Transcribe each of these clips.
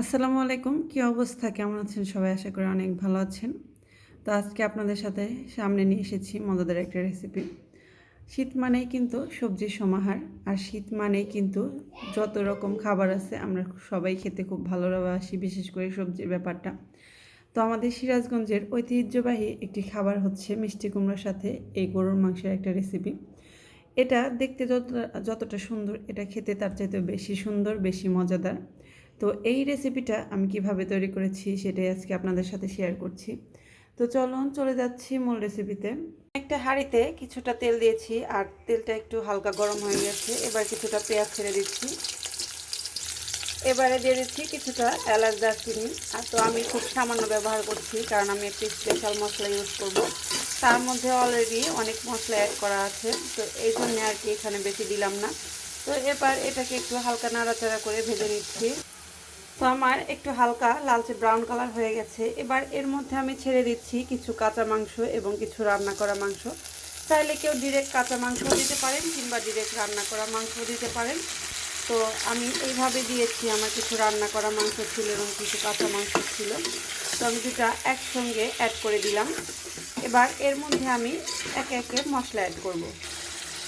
আসসালামু আলাইকুম। কী অবস্থা? কেমন আছেন সবাই? আশা করি অনেক ভালো আছেন। তো আজকে আপনাদের সাথে সামনে নিয়ে এসেছি মজাদার একটা রেসিপি শীত মানেই কিন্তু সবজির সমাহার, আর শীত মানেই কিন্তু যত রকম খাবার আছে, আমরা সবাই খেতে খুব ভালোবাসি, বিশেষ করে সবজির ব্যাপারটা। তো আমাদের সিরাজগঞ্জের ঐতিহ্যবাহী একটি খাবার হচ্ছে মিষ্টি কুমড়োর সাথে এই গরুর মাংসের একটা রেসিপি এটা দেখতে যত যতটা সুন্দর, এটা খেতে তার চাইতে বেশি সুন্দর, বেশি মজাদার। তো এই রেসিপিটা আমি কীভাবে তৈরি করেছি সেটাই আজকে আপনাদের সাথে শেয়ার করছি। তো চলুন চলে যাচ্ছি মূল রেসিপিতে একটা হাঁড়িতে কিছুটা তেল দিয়েছি আর তেলটা একটু হালকা গরম হয়ে গেছে, এবার কিছুটা পেঁয়াজ ছেড়ে দিচ্ছি। এবারে দিয়ে দিচ্ছি কিছুটা এলাচ দারচিনি। আর তো আমি খুব সামান্য ব্যবহার করছি কারণ আমি একটি স্পেশাল মশলা ইউজ করব। তার মধ্যে অলরেডি অনেক মশলা অ্যাড করা আছে, তো এই জন্য আর কি এখানে বেশি দিলাম না। তো এবার এটাকে একটু হালকা নাড়াচাড়া করে ভেজে নিচ্ছি। তো আমার একটু হালকা লালচে ব্রাউন কালার হয়ে গেছে। এবার এর মধ্যে আমি ছেড়ে দিচ্ছি কিছু কাঁচা মাংস এবং কিছু রান্না করা মাংস। চাইলে কেউ ডিরেক্ট কাঁচা মাংস দিতে পারেন কিংবা ডিরেক্ট রান্না করা মাংস দিতে পারেন। তো আমি এইভাবে দিয়েছি, আমার কিছু রান্না করা মাংস ছিল এবং কিছু কাঁচা মাংস ছিল। তো আমি দুটা একসঙ্গে অ্যাড করে দিলাম। এবার এর মধ্যে আমি একে একে মশলা অ্যাড করব।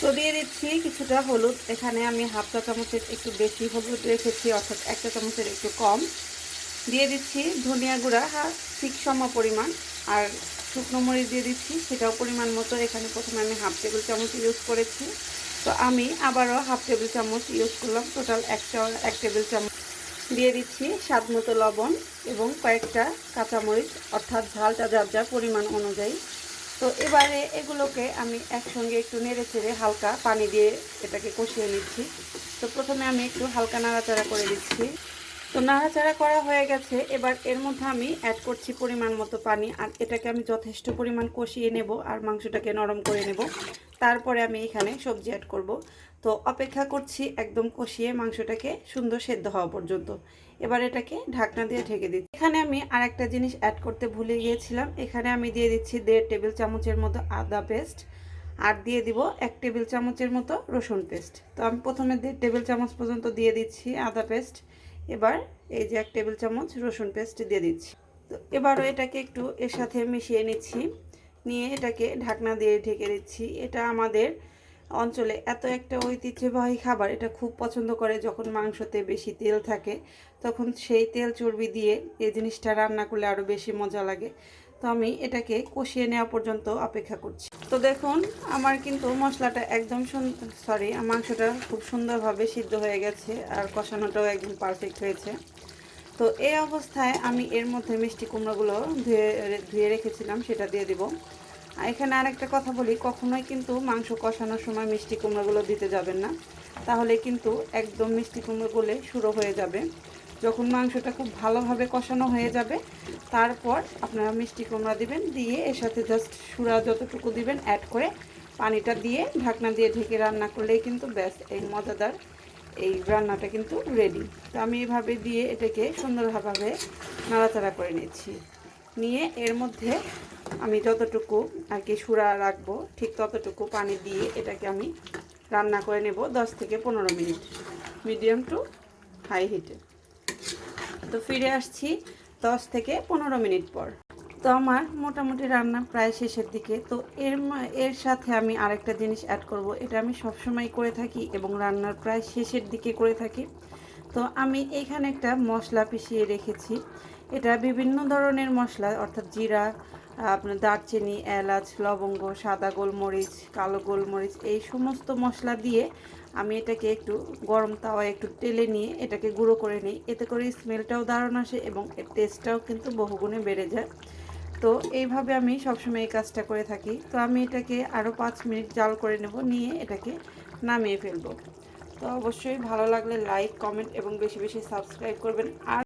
তো দিয়ে দিচ্ছি কিছুটা হলুদ। এখানে আমি হাফ চা চামচের একটু বেশি হলুদ রেখেছি, অর্থাৎ এক চা চামচের একটু কম। দিয়ে দিচ্ছি ধনিয়া গুঁড়া ঠিক সম পরিমাণ। আর শুকনো মরিচ দিয়ে দিচ্ছি, সেটাও পরিমাণ মতো। এখানে প্রথমে আমি হাফ টেবিল চামচ ইউজ করেছি। তো আমি আবারও হাফ টেবিল চামচ ইউজ করলাম। টোটাল একটা এক টেবিল চামচ। দিয়ে দিচ্ছি স্বাদ মতো লবণ এবং কয়েকটা কাঁচামরিচ, অর্থাৎ ঝালটা যার যার পরিমাণ অনুযায়ী। তো এবারে এগুলোকে আমি একসঙ্গে একটু নেড়ে চেড়ে হালকা পানি দিয়ে এটাকে কষিয়ে নিচ্ছি। তো প্রথমে আমি একটু হালকা নাড়াচাড়া করে দিচ্ছি। তো নাড়াচাড়া করা হয়ে গেছে। এবার এর মধ্যে আমি অ্যাড করছি পরিমাণ মতো পানি আর এটাকে আমি যথেষ্ট পরিমাণ কষিয়ে নেব আর মাংসটাকে নরম করে নেব। তারপরে আমি এখানে সবজি অ্যাড করব। তো অপেক্ষা করছি একদম কষিয়ে মাংসটাকে সুন্দর সেদ্ধ হওয়া পর্যন্ত। এবার এটাকে ঢাকনা দিয়ে ঢেকে দিচ্ছি। এখানে আমি আর একটা জিনিস অ্যাড করতে ভুলে গিয়েছিলাম। এখানে আমি দিয়ে দিচ্ছি দেড় টেবিল চামচের মতো আদা পেস্ট আর দিয়ে দিব এক টেবিল চামচের মতো রসুন পেস্ট তো আমি প্রথমে দেড় টেবিল চামচ পর্যন্ত দিয়ে দিচ্ছি আদা পেস্ট এবার এই যে এক টেবিল চামচ রসুন পেস্ট দিয়ে দিচ্ছি। তো এবারও এটাকে একটু এর সাথে মিশিয়ে নিচ্ছি। নিয়ে এটাকে ঢাকনা দিয়ে ঢেকে দিচ্ছি এটা আমাদের অঞ্চলে এত একটা ঐতিহ্যবাহী খাবার, এটা খুব পছন্দ করে যখন মাংসতে বেশি তেল থাকে, তখন সেই তেল চর্বি দিয়ে এই জিনিসটা রান্না করলে আরও বেশি মজা লাগে। তো আমি এটাকে কষিয়ে নেওয়া পর্যন্ত অপেক্ষা করছি। তো দেখুন, আমার কিন্তু মশলাটা একদম সরি মাংসটা খুব সুন্দরভাবে সিদ্ধ হয়ে গেছে আর কষানোটাও একদম পারফেক্ট হয়েছে। তো এই অবস্থায় আমি এর মধ্যে মিষ্টি কুমড়োগুলো ধুয়ে ধুয়ে রেখেছিলাম, সেটা দিয়ে দিব। এখানে আরেকটা কথা বলি, কখনোই কিন্তু মাংস কষানোর সময় মিষ্টি কুমড়োগুলো দিতে যাবেন না। তাহলে কিন্তু একদম মিষ্টি কুমড়ো গলে শুরু হয়ে যাবে। যখন মাংসটা খুব ভালোভাবে কষানো হয়ে যাবে, তারপর আপনারা মিষ্টি কুমড়া দিবেন, দিয়ে এর সাথে জাস্ট সুরা যতটুকু দিবেন অ্যাড করে পানিটা দিয়ে ঢাকনা দিয়ে ঢেকে রান্না করলেই কিন্তু ব্যাস, এই মজাদার এই রান্নাটা কিন্তু রেডি তো আমি এভাবে দিয়ে এটাকে সুন্দরভাবে নাড়াচাড়া করে নিচ্ছি। নিয়ে এর মধ্যে আমি যতটুকু আর কি সুরা রাখব, ঠিক ততটুকু পানি দিয়ে এটাকে আমি রান্না করে নেব দশ থেকে পনেরো মিনিট। মিডিয়াম টু হাই হিটে তো ফিরে আসছি দশ থেকে পনেরো মিনিট পর। তো আমার মোটামুটি রান্না প্রায় শেষের দিকে। তো এর এর সাথে আমি আরেকটা জিনিস অ্যাড করব। এটা আমি সবসময় করে থাকি এবং রান্নার প্রায় শেষের দিকে করে থাকি। তো আমি এখানে একটা মশলা পিষিয়ে রেখেছি। এটা বিভিন্ন ধরনের মশলা, অর্থাৎ জিরা আপনার দারচিনি, এলাচ, লবঙ্গ, সাদা গোলমরিচ, কালো গোলমরিচ, এই সমস্ত মশলা দিয়ে আমি এটাকে একটু গরম তাওয়ায় একটু টেলে নিয়ে এটাকে গুঁড়ো করে নিই। এতে করে স্মেলটাও দারুণ আসে এবং এর টেস্টটাও কিন্তু বহুগুণে বেড়ে যায়। তো এইভাবে আমি সবসময় এই কাজটা করে থাকি। তো আমি এটাকে আরও পাঁচ মিনিট জাল করে নেব, নিয়ে এটাকে নামিয়ে ফেলব। তো অবশ্যই ভালো লাগলে লাইক কমেন্ট এবং বেশি বেশি সাবস্ক্রাইব করবেন। আর